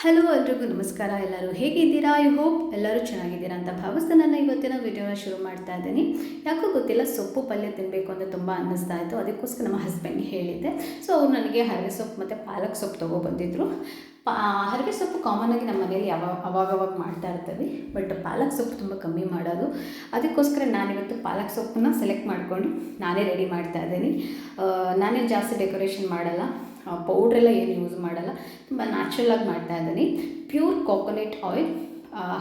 Hello ಎಲ್ರಿಗೂ ನಮಸ್ಕಾರ. ಎಲ್ಲರೂ ಹೇಗಿದ್ದೀರಾ? ಐ ಹೋಪ್ ಎಲ್ಲರೂ ಚೆನ್ನಾಗಿದ್ದೀರಾ ಅಂತ ಭಾವಿಸ್ತಾ ನಾನು ಇವತ್ತಿನ ವಿಡಿಯೋನ ಶುರು ಮಾಡ್ತಾ ಇದ್ದೀನಿ. ಯಾಕೋ ಗೊತ್ತಿಲ್ಲ, ಸೊಪ್ಪು ಪಲ್ಯ ತಿನ್ನಬೇಕು ಅಂತ ತುಂಬ ಅನ್ನಿಸ್ತಾ ಇತ್ತು. ಅದಕ್ಕೋಸ್ಕರ ನಮ್ಮ ಹಸ್ಬೆಂಡ್ಗೆ ಹೇಳಿದ್ದೆ. ಸೊ ಅವ್ರು ನನಗೆ ಹರವೆ ಸೊಪ್ಪು ಮತ್ತು ಪಾಲಕ್ ಸೊಪ್ಪು ತೊಗೊಬಂದಿದ್ರು ಪಾ ಹರವೆ ಸೊಪ್ಪು ಆಗಿ ನಮ್ಮ ಮನೇಲಿ ಯಾವಾಗ ಅವಾಗವಾಗ ಮಾಡ್ತಾ ಇರ್ತೀವಿ. ಬಟ್ ಪಾಲಕ್ ಸೊಪ್ಪು ತುಂಬ ಕಮ್ಮಿ ಮಾಡೋದು. ಅದಕ್ಕೋಸ್ಕರ ನಾನಿವತ್ತು ಪಾಲಕ್ ಸೊಪ್ಪನ್ನ ಸೆಲೆಕ್ಟ್ ಮಾಡಿಕೊಂಡು ನಾನೇ ರೆಡಿ ಮಾಡ್ತಾ ಇದ್ದೀನಿ. ನಾನೇ ಜಾಸ್ತಿ ಡೆಕೋರೇಷನ್ ಮಾಡಲ್ಲ. ಪೌಡ್ರೆಲ್ಲ ಏನು ಯೂಸ್ ಮಾಡಲ್ಲ. ತುಂಬ ನ್ಯಾಚುರಲಾಗಿ ಮಾಡ್ತಾ ಇದ್ದೀನಿ. ಪ್ಯೂರ್ ಕೋಕೋನಟ್ ಆಯಿಲ್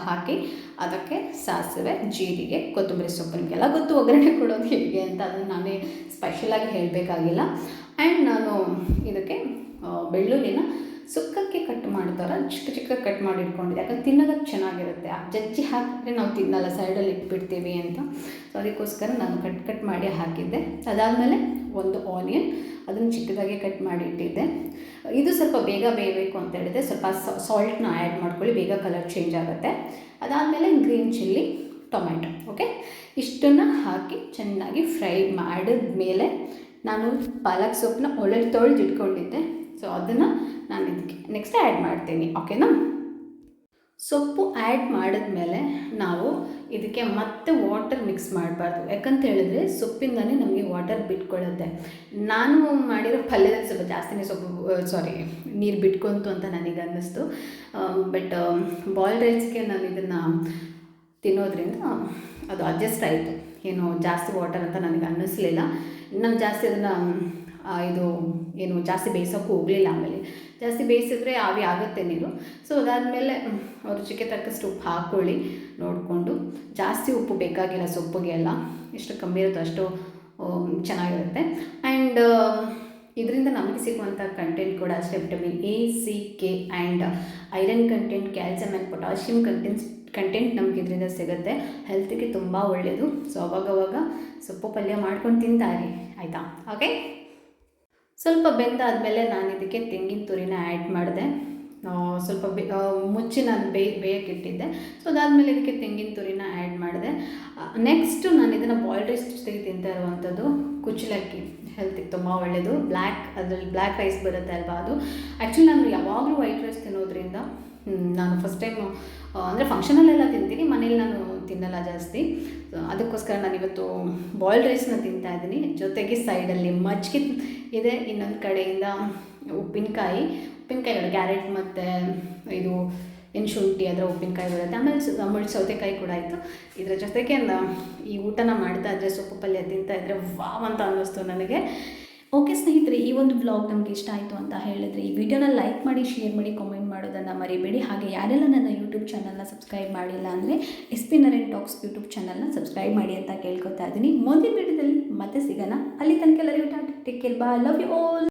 ಹಾಕಿ ಅದಕ್ಕೆ ಸಾಸಿವೆ, ಜೀರಿಗೆ, ಕೊತ್ತಂಬರಿ ಸೊಪ್ಪು ನಿಮಗೆಲ್ಲ ಗೊತ್ತು ಒಗ್ಗರಣೆ ಕೊಡೋದು ಹೇಗೆ ಅಂತ ಅದನ್ನು ನಾನೇ ಸ್ಪೆಷಲಾಗಿ ಹೇಳಬೇಕಾಗಿಲ್ಲ. ಆ್ಯಂಡ್ ನಾನು ಇದಕ್ಕೆ ಬೆಳ್ಳುಳ್ಳಿನ ಸುಕ್ಕಕ್ಕೆ ಕಟ್ ಮಾಡ್ತಾರೆ, ಚಿಕ್ಕ ಚಿಕ್ಕ ಕಟ್ ಮಾಡಿ ಇಟ್ಕೊಂಡಿದ್ದೆ. ಯಾಕಂದ್ರೆ ತಿನ್ನೋದಕ್ಕೆ ಚೆನ್ನಾಗಿರುತ್ತೆ. ಆ ಜಜ್ಜಿ ಹಾಕಿದ್ರೆ ನಾವು ತಿನ್ನಲ್ಲ ಸೈಡಲ್ಲಿ ಇಟ್ಬಿಡ್ತೀವಿ ಅಂತ. ಸೊ ಅದಕ್ಕೋಸ್ಕರ ನಾನು ಕಟ್ ಕಟ್ ಮಾಡಿ ಹಾಕಿದ್ದೆ. ಅದಾದಮೇಲೆ ಒಂದು ಆನಿಯನ್ ಅದನ್ನು ಚಿಕ್ಕದಾಗಿ ಕಟ್ ಮಾಡಿ ಇಟ್ಟಿದ್ದೆ. ಇದು ಸ್ವಲ್ಪ ಬೇಗ ಬೇಯಬೇಕು ಅಂತ ಹೇಳಿದ್ರೆ ಸ್ವಲ್ಪ ಸಾಲ್ಟ್ನ ಆ್ಯಡ್ ಮಾಡ್ಕೊಳ್ಳಿ, ಬೇಗ ಕಲರ್ ಚೇಂಜ್ ಆಗುತ್ತೆ. ಅದಾದಮೇಲೆ ಗ್ರೀನ್ ಚಿಲ್ಲಿ ಟೊಮೆಟೊ ಓಕೆ ಇಷ್ಟನ್ನು ಹಾಕಿ ಚೆನ್ನಾಗಿ ಫ್ರೈ ಮಾಡಿದ ಮೇಲೆ ನಾನು ಪಾಲಕ್ ಸೊಪ್ಪನ್ನ ಒಳ್ಳೆ ತೊಳೆದು ಇಟ್ಕೊಂಡಿದ್ದೆ ಸೊ ಅದನ್ನು ನಾನು ಇದಕ್ಕೆ ನೆಕ್ಸ್ಟ್ ಆ್ಯಡ್ ಮಾಡ್ತೀನಿ ಓಕೆನಾ ಸೊಪ್ಪು ಆ್ಯಡ್ ಮಾಡಿದ್ಮೇಲೆ ನಾವು ಇದಕ್ಕೆ ಮತ್ತೆ ವಾಟರ್ ಮಿಕ್ಸ್ ಮಾಡಬಾರ್ದು. ಯಾಕಂತ ಹೇಳಿದ್ರೆ ಸೊಪ್ಪಿಂದನೇ ನಮಗೆ ವಾಟರ್ ಬಿಟ್ಕೊಳ್ಳುತ್ತೆ ನಾನು ಮಾಡಿರೋ ಪಲ್ಯದಲ್ಲಿ ಸ್ವಲ್ಪ ಜಾಸ್ತಿನೇ ಸೊಪ್ಪು ಸಾರಿ ನೀರು ಬಿಟ್ಕೊಂತು ಅಂತ ನನಗೆ ಅನ್ನಿಸ್ತು. ಬಟ್ ಬಾಯ್ಲ್ಡ್ ರೈಸ್ಗೆ ನಾನು ಇದನ್ನು ತಿನ್ನೋದ್ರಿಂದ ಅದು ಅಡ್ಜಸ್ಟ್ ಆಯಿತು. ಏನು ಜಾಸ್ತಿ ವಾಟರ್ ಅಂತ ನನಗೆ ಅನ್ನಿಸ್ಲಿಲ್ಲ. ನಾನು ಜಾಸ್ತಿ ಅದನ್ನು ಇದು ಏನು ಜಾಸ್ತಿ ಬೇಯಿಸೋಕ್ಕೂ ಹೋಗಲಿಲ್ಲ ಆಮೇಲೆ. ಜಾಸ್ತಿ ಬೇಯಿಸಿದ್ರೆ ಆವಿ ಆಗುತ್ತೆ ನೀರು. ಸೊ ಅದಾದಮೇಲೆ ರುಚಿಗೆ ತಕ್ಕಷ್ಟು ಉಪ್ಪು ಹಾಕ್ಕೊಳ್ಳಿ ನೋಡಿಕೊಂಡು. ಜಾಸ್ತಿ ಉಪ್ಪು ಬೇಕಾಗಿಲ್ಲ ಸೊಪ್ಪಿಗೆ ಎಲ್ಲ. ಎಷ್ಟು ಕಮ್ಮಿ ಇರುತ್ತೋ ಅಷ್ಟು ಚೆನ್ನಾಗಿರುತ್ತೆ. ಆ್ಯಂಡ್ ಇದರಿಂದ ನಮಗೆ ಸಿಗುವಂಥ ಕಂಟೆಂಟ್ ಕೂಡ ಅಷ್ಟೇ vitamin A C K and iron content calcium and potassium contents content ನಮ್ಗೆ ಇದರಿಂದ ಸಿಗುತ್ತೆ. ಹೆಲ್ತಿಗೆ ತುಂಬ ಒಳ್ಳೆಯದು ಸೊ ಅವಾಗವಾಗ ಸೊಪ್ಪು ಪಲ್ಯ ಮಾಡ್ಕೊಂಡು ತಿಂತಾರೆ ಆಯಿತಾ? ಓಕೆ ಸ್ವಲ್ಪ ಬೆಂದಾದಮೇಲೆ ನಾನು ಇದಕ್ಕೆ ತೆಂಗಿನ ತುರಿನ ಆ್ಯಡ್ ಮಾಡಿದೆ. ಸ್ವಲ್ಪ ಬೆ ಮುಚ್ಚಿ ನಾನು ಬೇಯ ಬೇಯಕ್ಕೆ ಇಟ್ಟಿದ್ದೆ ಸೊ ಅದಾದಮೇಲೆ ಇದಕ್ಕೆ ತೆಂಗಿನ ತುರಿನ ಆ್ಯಡ್ ಮಾಡಿದೆ. ನೆಕ್ಸ್ಟು ನಾನು ಇದನ್ನು ಬಾಯ್ಲ್ಡ್ ರೈಸ್ ಜೊತೆಗೆ ತಿಂತಾ ಇರುವಂಥದ್ದು ಕುಚ್ಚಲಕ್ಕಿ ಹೆಲ್ತಿಗೆ ತುಂಬ ಒಳ್ಳೆಯದು ಬ್ಲ್ಯಾಕ್ ಅದರಲ್ಲಿ ಬ್ಲ್ಯಾಕ್ ರೈಸ್ ಬರುತ್ತೆ ಅಲ್ವಾ ಅದು. ಆ್ಯಕ್ಚುಲಿ ನಾನು ಯಾವಾಗಲೂ ವೈಟ್ ರೈಸ್ ತಿನ್ನೋದ್ರಿಂದ ನಾನು ಫಸ್ಟ್ ಟೈಮು ಅಂದರೆ ಫಂಕ್ಷನಲ್ಲೆಲ್ಲ ತಿಂತೀನಿ. ಮನೇಲಿ ನಾನು ತಿನ್ನಲ್ಲ ಜಾಸ್ತಿ. ಅದಕ್ಕೋಸ್ಕರ ನಾನು ಇವತ್ತು ಬಾಯ್ಲ್ಡ್ ರೈಸ್ನ ತಿಂತಾ ಇದ್ದೀನಿ. ಜೊತೆಗೆ ಸೈಡಲ್ಲಿ ಮಜ್ಜಿಗೆ ಇದೆ. ಇನ್ನೊಂದು ಕಡೆಯಿಂದ ಉಪ್ಪಿನಕಾಯಿ. ಉಪ್ಪಿನಕಾಯಿ ಕ್ಯಾರೆಟ್ ಮತ್ತು ಇದು ಏನು ಶುಂಠಿ ಅದರ ಉಪ್ಪಿನಕಾಯಿ ಬರುತ್ತೆ. ಆಮೇಲೆ ಮುಳ್ಳು ಸೌತೆಕಾಯಿ ಕೂಡ ಆಯಿತು. ಇದರ ಜೊತೆಗೆ ಈ ಊಟನ ಮಾಡ್ತಾ ಇದ್ದರೆ ಸೊಪ್ಪು ಪಲ್ಯ ತಿಂತಾ ಇದ್ದರೆ ವಾವ್ ಅಂತ ಅನ್ನಿಸ್ತು ನನಗೆ. ಓಕೆ ಸ್ನೇಹಿತರೆ, ಈ ಒಂದು ಬ್ಲಾಗ್ ನಮಗೆ ಇಷ್ಟ ಆಯಿತು ಅಂತ ಹೇಳಿದ್ರೆ ಈ ವಿಡಿಯೋನ ಲೈಕ್ ಮಾಡಿ ಶೇರ್ ಮಾಡಿ ಕಾಮೆಂಟ್ ಮಾಡೋದನ್ನು ಮರಿಬೇಡಿ. ಹಾಗೆ ಯಾರೆಲ್ಲ ನನ್ನ ಯೂಟ್ಯೂಬ್ ಚಾನಲ್ನ ಸಬ್ಸ್ಕ್ರೈಬ್ ಮಾಡಿಲ್ಲ ಅಂದರೆ S P Naren talks YouTube ಚಾನಲ್ನ ಸಬ್ಸ್ಕ್ರೈಬ್ ಮಾಡಿ ಅಂತ ಕೇಳ್ಕೊತಾ ಇದ್ದೀನಿ. ಮುಂದಿನ ವಿಡಿಯೋದಲ್ಲಿ ಮತ್ತೆ ಸಿಗೋಣ. ಅಲ್ಲಿ ತನಕ ಎಲ್ಲರಿಗೂ ಟೇಕ್ ಕೇರ್ ಬಾ ಲವ್ ಯು ಆಲ್